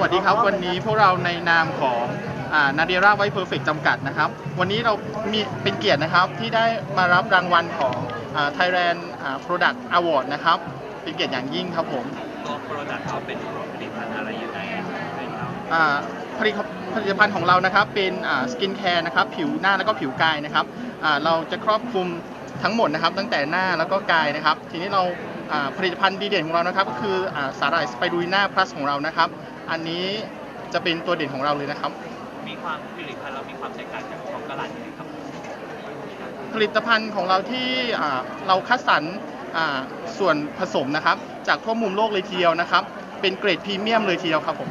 วัสดีครับ วันนี้พวกเราในนามของนาเดียราไวเพอร์เฟกจำกัดนะครับ วันนี้เรามีเป็นเกียรตินะครับที่ได้มารับรางวัลของ Thailand อ่า Product Award นะครับ เป็นเกียรติอย่างยิ่งครับผมตัวโปรดักต์เขาเป็นผลิตภัณฑ์อะไรยังไงเป็นเราอ่าผลิตผลิตภัณฑ์ของเรานะครับเป็นสกินแคร์นะครับผิวหน้าแล้วก็ผิวกายนะครับอ่าเราจะครอบคลุมทั้งหมดนะครับตั้งแต่หน้าแล้วก็กายนะครับ ทีนี้เราอ่าผลิตภัณฑ์ดีเด่นของเรานะครับก็คืออาสาหร่ายสไปรูลิน่าพลัสของเรานะครับอันนี้จะเป็นตัวเด่นของเราเลยนะครับ มีความผลิตภัณฑ์เรามีความแตกต่างจากของตลาดยังไงครับ ผลิตภัณฑ์ของเราที่อ่าเราคัดสรรอ่าส่วนผสมนะครับ จากทั่วมุมโลกเลยทีเดียวนะครับ เป็นเกรดพรีเมียมเลยทีเดียวครับผม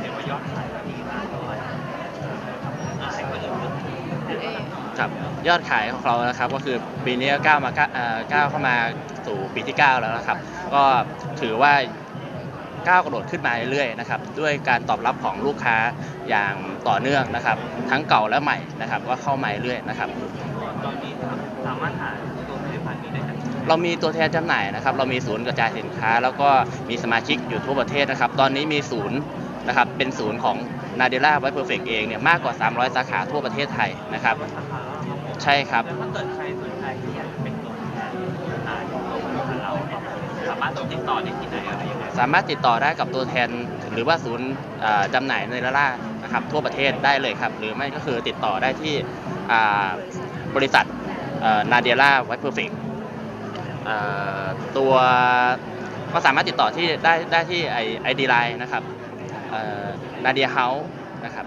เห็นว่ายอดขายเราดีมากเลยอ่าให้คนอื่นพูดครับยอดขายของเรานะครับก็คือปีนี้ก็ก้าวมาก้าเอ่อก้าวเข้ามาสู่ปีที่ 9 แล้วนะครับ ก็ถือว่า ก้าวกระโดดขึ้นมาเรื่อยๆนะครับด้วยการตอบรับของลูกค้าอย่างต่อเนื่องนะครับ ทั้งเก่าและใหม่นะครับก็เข้ามาเรื่อยๆนะครับตอนนี้สามารถหาตัวผลิตภัณฑ์นี้ได้จากที่ไหนเรามีตัวแทนจำหน่ายนะครับ เรามีศูนย์กระจายสินค้า แล้วก็มีสมาชิกอยู่ทั่วประเทศนะครับ ตอนนี้มีศูนย์นะครับเป็นศูนย์ของนาเดล่าไวเพอร์เฟกเองเนี่ยมากกว่า 300 สาขาทั่วประเทศไทยนะครับราคาแล้วครับผมใช่ครับแล้วถ้าเกิดใครสน ติดต่อได้ที่ไหนอะไรยังไงสามารถติดต่อได้กับตัวแทนหรือว่าศูนย์เอ่อจำหน่ายในละล่านะครับทั่วประเทศได้เลยครับ หรือไม่ก็คือติดต่อได้ที่อ่าบริษัทนาเดียล่าไวท์เพอร์เฟกตัวก็สามารถติดต่อที่ได้ได้ที่ไอไอดีไลน์นะครับนาเดียเฮาส์นะครับ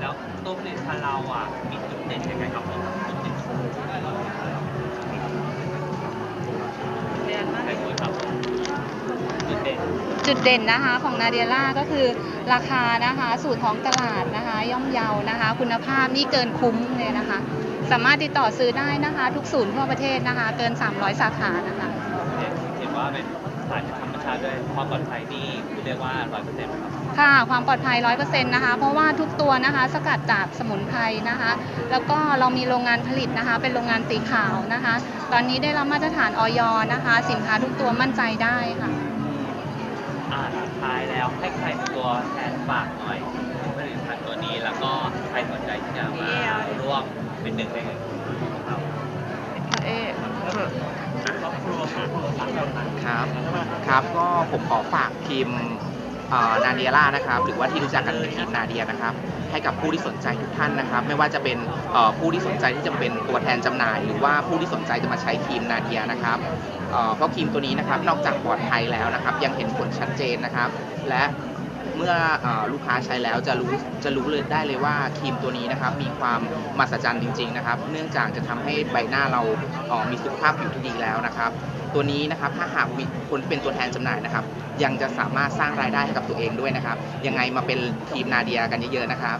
แล้วตัวผลิตภัณฑ์เราอะมีจุดเด่นยังไงครับ จุดเด่นนะคะของนาเดียล่าก็คือราคานะคะสู่ท้องตลาดนะคะ ย่อมเยานะคะ คุณภาพนี่เกินคุ้มเลยนะคะ สามารถติดต่อซื้อได้นะคะ ทุกศูนย์ทั่วประเทศนะคะ เกิน 300 สาขานะคะเห็นเห็นว่าเป็นสารจากธรรมชาติด้วยความปลอดภัยนี่คือเรียกว่าร้อยเปอร์เซ็นต์ครับค่ะความปลอดภัย100%นะคะ เพราะว่าทุกตัวนะคะ สกัดจากสมุนไพรนะคะ แล้วก็เรามีโรงงานผลิตนะคะ เป็นโรงงานสีขาวนะคะ ตอนนี้ได้รับมาตรฐานออยนะคะ สินค้าทุกตัวมั่นใจได้ค่ะ อ่าสุดท้ายแล้วให้ใครเป็นตัวแทนฝากหน่อยผลิตภัณฑ์ตัวนี้แล้วก็ใครสนใจที่จะมาร่วมเป็นหนึ่งในครับเอ๊ะครอบครัวครอบครัวฝากเราหน่อยครับ ครับก็ผมขอฝากทีม นาเดียล่านะครับหรือว่าที่รู้จักกันเป็นทีมนาเดียนะครับให้กับผู้ที่สนใจทุกท่านนะครับ ไม่ว่าจะเป็นผู้ที่สนใจที่จะเป็นตัวแทนจำหน่าย หรือว่าผู้ที่สนใจจะมาใช้ครีมนาเดียนะครับเอ่อเพราะครีมตัวนี้นะครับนอกจากปลอดภัยแล้วนะครับ ยังเห็นผลชัดเจนนะครับ และ เมื่ออลูกค้าใช้แล้วจะรู้จะรู้เลยได้เลยว่าครีมตัวนี้นะครับมีความมหัศจรรย์จริง ๆ นะครับ เนื่องจากจะทำให้ใบหน้าเราออมีสุขภาพผิวที่ดีแล้วนะครับ ตัวนี้นะครับถ้าหากมีคนที่เป็นตัวแทนจำหน่ายนะครับ ยังจะสามารถสร้างรายได้ให้กับตัวเองด้วยนะครับ ยังไงมาเป็นทีมนาเดียกันเยอะๆนะครับ